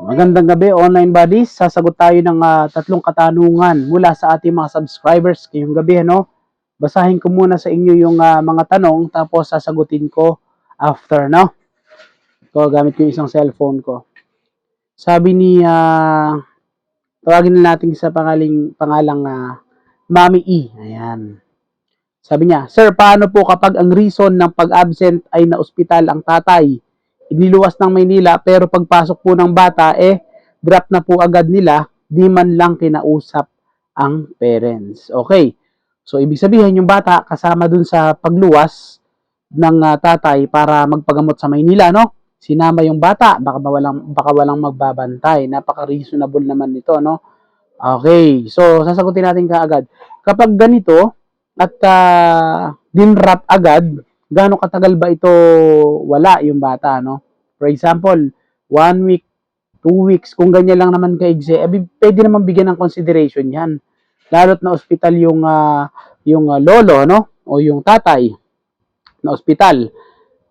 Magandang gabi, online buddies. Sasagot tayo ng ah, tatlong katanungan mula sa ating mga subscribers ngayong gabi. Ano? Basahin ko muna sa inyo yung ah, mga tanong tapos sasagutin ko after. No? Ito, gamit ko yung isang cellphone ko. Sabi ni, ah, tawagin na natin sa pangaling, pangalang ah, Mami E. Ayan. Sabi niya, Sir, paano po kapag ang reason ng pag-absent ay na ospital ang tatay? Iniluwas ng Maynila pero pagpasok po ng bata eh drop na po agad nila di man lang kinausap ang parents. Okay. So ibig sabihin yung bata kasama dun sa pagluwas ng ah, tatay para magpagamot sa Maynila, no? Sinama yung bata, baka ba walang baka walang magbabantay. Napaka-reasonable naman nito, no? Okay. So sasagutin natin kaagad. Kapag ganito at uh, dinrap agad, gaano katagal ba ito wala yung bata, no? For example, one week, two weeks, kung ganyan lang naman ka-exe, eh, pwede naman bigyan ng consideration yan. Lalo't na ospital yung, ah, yung ah, lolo, no? O yung tatay na ospital.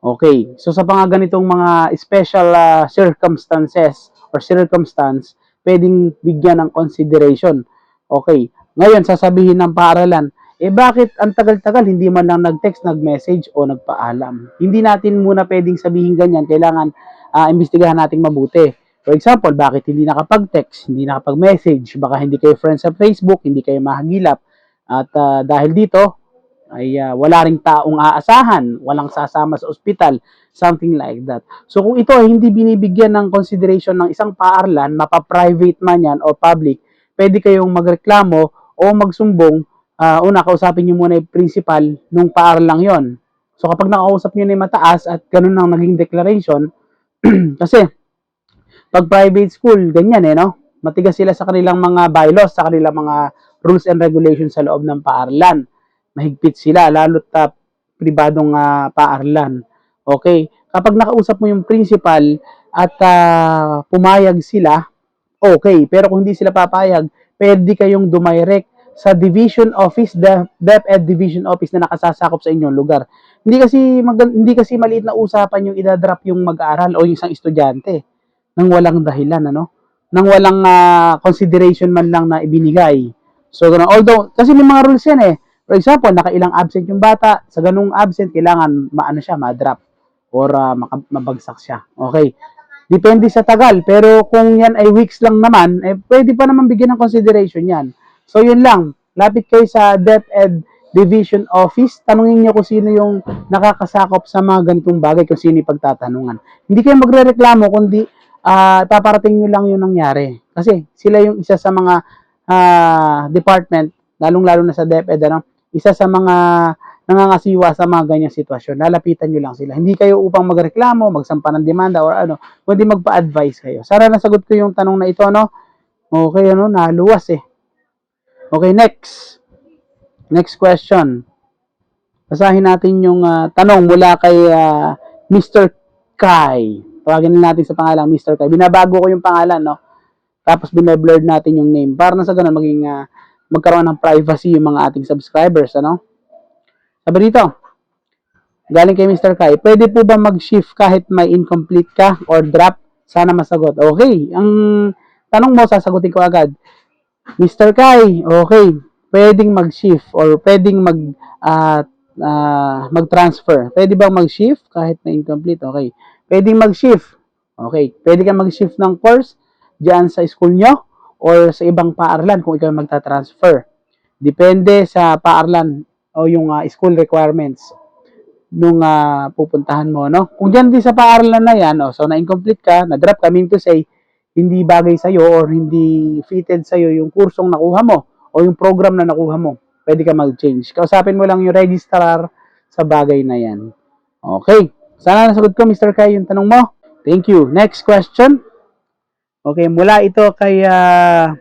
Okay. So, sa mga ganitong mga special ah, circumstances or circumstance, pwedeng bigyan ng consideration. Okay. Ngayon, sasabihin ng paaralan, eh bakit ang tagal-tagal hindi man lang nag-text, nag-message o nagpaalam? Hindi natin muna pwedeng sabihin ganyan, kailangan uh, imbestigahan nating mabuti. For example, bakit hindi nakapag-text, hindi nakapag-message, baka hindi kayo friends sa Facebook, hindi kayo mahagilap. At uh, dahil dito, ay uh, wala ring taong aasahan, walang sasama sa ospital, something like that. So kung ito ay hindi binibigyan ng consideration ng isang paaralan, mapa-private man yan o public, pwede kayong magreklamo o magsumbong uh, una, kausapin nyo muna yung principal nung paaralang yon. So, kapag nakausap nyo na yung mataas at ganun ang naging declaration, kasi, pag private school, ganyan eh, no? Matigas sila sa kanilang mga bylaws, sa kanilang mga rules and regulations sa loob ng paaralan. Mahigpit sila, lalo't uh, pribadong uh, paaralan. Okay? Kapag nakausap mo yung principal at uh, pumayag sila, okay. Pero kung hindi sila papayag, pwede kayong dumirect sa division office, the DepEd division office na nakasasakop sa inyong lugar. Hindi kasi mag, hindi kasi maliit na usapan yung idadrop yung mag-aaral o yung isang estudyante nang walang dahilan ano, nang walang uh, consideration man lang na ibinigay. So ganun. Although kasi may mga rules yan eh. For example, nakailang absent yung bata, sa ganung absent kailangan maano siya, ma-drop or uh, mabagsak siya. Okay. Depende sa tagal, pero kung yan ay weeks lang naman, eh pwede pa naman bigyan ng consideration yan. So, yun lang. Lapit kayo sa DepEd Division Office. Tanungin niyo kung sino yung nakakasakop sa mga ganitong bagay, kung sino pagtatanungan. Hindi kayo magre-reklamo, kundi uh, paparating nyo lang yung nangyari. Kasi sila yung isa sa mga uh, department, lalong-lalo na sa DepEd, ano, isa sa mga nangangasiwa sa mga ganyang sitwasyon. Lalapitan nyo lang sila. Hindi kayo upang magreklamo, magsampa ng demanda or ano, kundi magpa-advise kayo. Sana nasagot ko yung tanong na ito, ano? Okay, ano, naluwas eh. Okay, next. Next question. Basahin natin yung uh, tanong mula kay uh, Mr. Kai. Tawagin natin sa pangalan Mr. Kai. Binabago ko yung pangalan, no? Tapos binablurred natin yung name para na sa ganun maging uh, magkaroon ng privacy yung mga ating subscribers, ano? Sabi dito, galing kay Mr. Kai, pwede po ba mag-shift kahit may incomplete ka or drop? Sana masagot. Okay, ang tanong mo, sasagutin ko agad. Mr. Kai, okay, pwedeng mag-shift or pwedeng mag uh, uh, mag-transfer. Pwede bang mag-shift kahit na incomplete? Okay. Pwedeng mag-shift. Okay. Pwede kang mag-shift ng course diyan sa school nyo or sa ibang paaralan kung ikaw magta-transfer. Depende sa paaralan o yung uh, school requirements nung uh, pupuntahan mo, no? Kung diyan din sa paaralan na yan, oh, so na-incomplete ka, na-drop ka, mean to say, hindi bagay sa iyo or hindi fitted sa iyo yung kursong nakuha mo o yung program na nakuha mo, pwede ka mag-change. Kausapin mo lang yung registrar sa bagay na yan. Okay. Sana nasagot ko, Mr. Kai, yung tanong mo. Thank you. Next question. Okay, mula ito kay uh,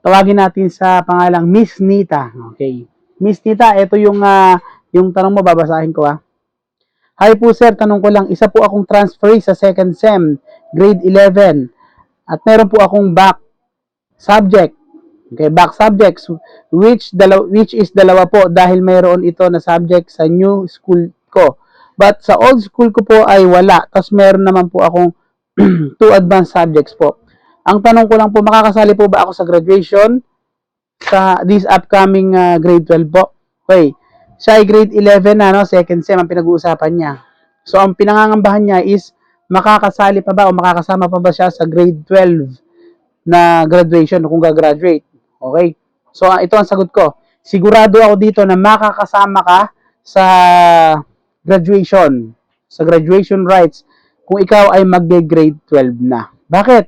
tawagin natin sa pangalang Miss Nita. Okay. Miss Nita, ito yung uh, yung tanong mo babasahin ko ah. Hi po sir, tanong ko lang, isa po akong transferee sa second SEM, grade 11. At meron po akong back subject. Okay, back subjects which which is dalawa po dahil mayroon ito na subject sa new school ko. But sa old school ko po ay wala. Tapos meron naman po akong two advanced subjects po. Ang tanong ko lang po, makakasali po ba ako sa graduation sa this upcoming ah, grade 12 po? Okay. Siya ay grade 11 na, no? second sem ang pinag-uusapan niya. So, ang pinangangambahan niya is makakasali pa ba o makakasama pa ba siya sa grade 12 na graduation kung gagraduate. Okay? So, ah, ito ang sagot ko. Sigurado ako dito na makakasama ka sa graduation, sa graduation rights, kung ikaw ay magge-grade 12 na. Bakit?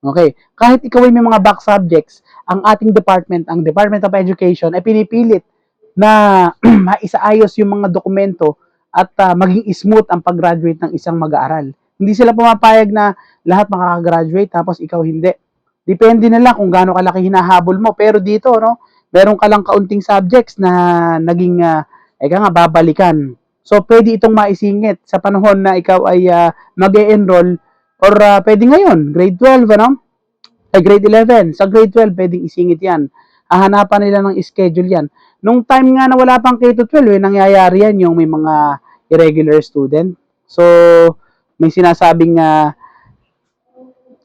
Okay. Kahit ikaw ay may mga back subjects, ang ating department, ang Department of Education, ay pinipilit na maisaayos yung mga dokumento at ah, maging smooth ang pag-graduate ng isang mag-aaral. Hindi sila pumapayag na lahat makakagraduate tapos ikaw hindi. Depende na lang kung gaano kalaki hinahabol mo. Pero dito, no, meron ka lang kaunting subjects na naging, uh, eka nga, babalikan. So, pwede itong maisingit sa panahon na ikaw ay uh, mag enroll or ah, pwede ngayon, grade 12, ano? Ay, grade 11. Sa grade 12, pwedeng isingit yan. Hahanapan nila ng schedule yan. Nung time nga na wala pang K-12, eh, nangyayari yan yung may mga irregular student. So, may sinasabing uh,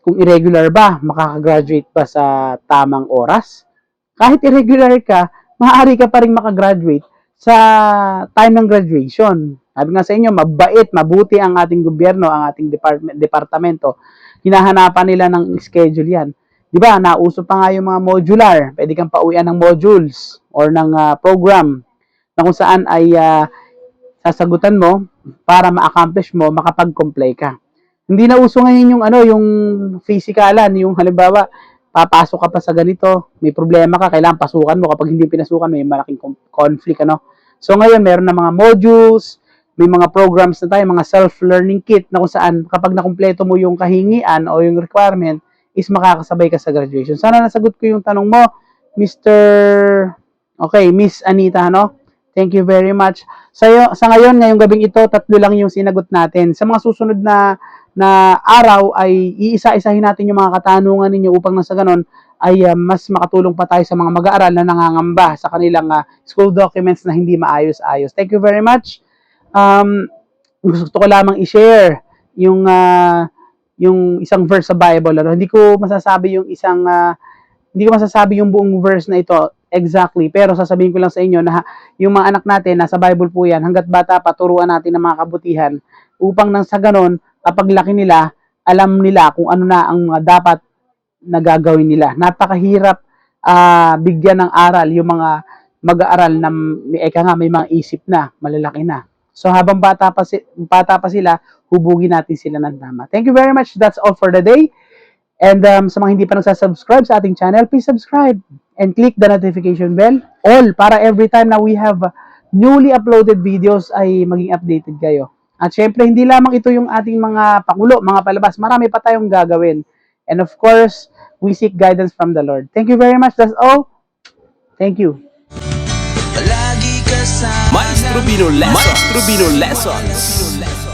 kung irregular ba, makakagraduate ba sa tamang oras? Kahit irregular ka, maaari ka pa rin makagraduate sa time ng graduation. Sabi nga sa inyo, mabait, mabuti ang ating gobyerno, ang ating department, departamento. Hinahanapan nila ng schedule yan. Di ba, nauso pa nga yung mga modular. Pwede kang pauwian ng modules or ng ah, program na kung saan ay ah, sasagutan mo para ma-accomplish mo, makapag-comply ka. Hindi na uso ngayon yung ano, yung physikalan, yung halimbawa, papasok ka pa sa ganito, may problema ka, kailangan pasukan mo. Kapag hindi pinasukan, may malaking con- conflict, ano. So ngayon, meron na mga modules, may mga programs na tayo, mga self-learning kit na kung saan kapag nakumpleto mo yung kahingian o yung requirement, is makakasabay ka sa graduation. Sana nasagot ko yung tanong mo, Mr. Okay, Miss Anita, no? Thank you very much. Sa, sa ngayon, ngayong gabing ito, tatlo lang yung sinagot natin. Sa mga susunod na na araw ay iisa-isahin natin yung mga katanungan ninyo upang nasa ganon ay ah, mas makatulong pa tayo sa mga mag-aaral na nangangamba sa kanilang ah, school documents na hindi maayos-ayos. Thank you very much. Um, gusto ko lamang i-share yung ah, yung isang verse sa Bible. Ano? Hindi ko masasabi yung isang ah, hindi ko masasabi yung buong verse na ito exactly, pero sasabihin ko lang sa inyo na yung mga anak natin, nasa Bible po yan, hanggat bata, paturuan natin ng mga kabutihan upang nang sa ganon, kapag laki nila, alam nila kung ano na ang mga dapat na gagawin nila. Napakahirap ah, bigyan ng aral yung mga mag-aaral na eka nga may mga isip na, malalaki na. So habang bata pa, si, bata pa sila, hubugin natin sila ng tama. Thank you very much. That's all for the day. And um, sa mga hindi pa nagsasubscribe sa ating channel, please subscribe and click the notification bell. All para every time na we have newly uploaded videos ay maging updated kayo. At syempre, hindi lamang ito yung ating mga pakulo, mga palabas. Marami pa tayong gagawin. And of course, we seek guidance from the Lord. Thank you very much. That's all. Thank you. Maestro Bino Lessons. Maestro Bino Lessons.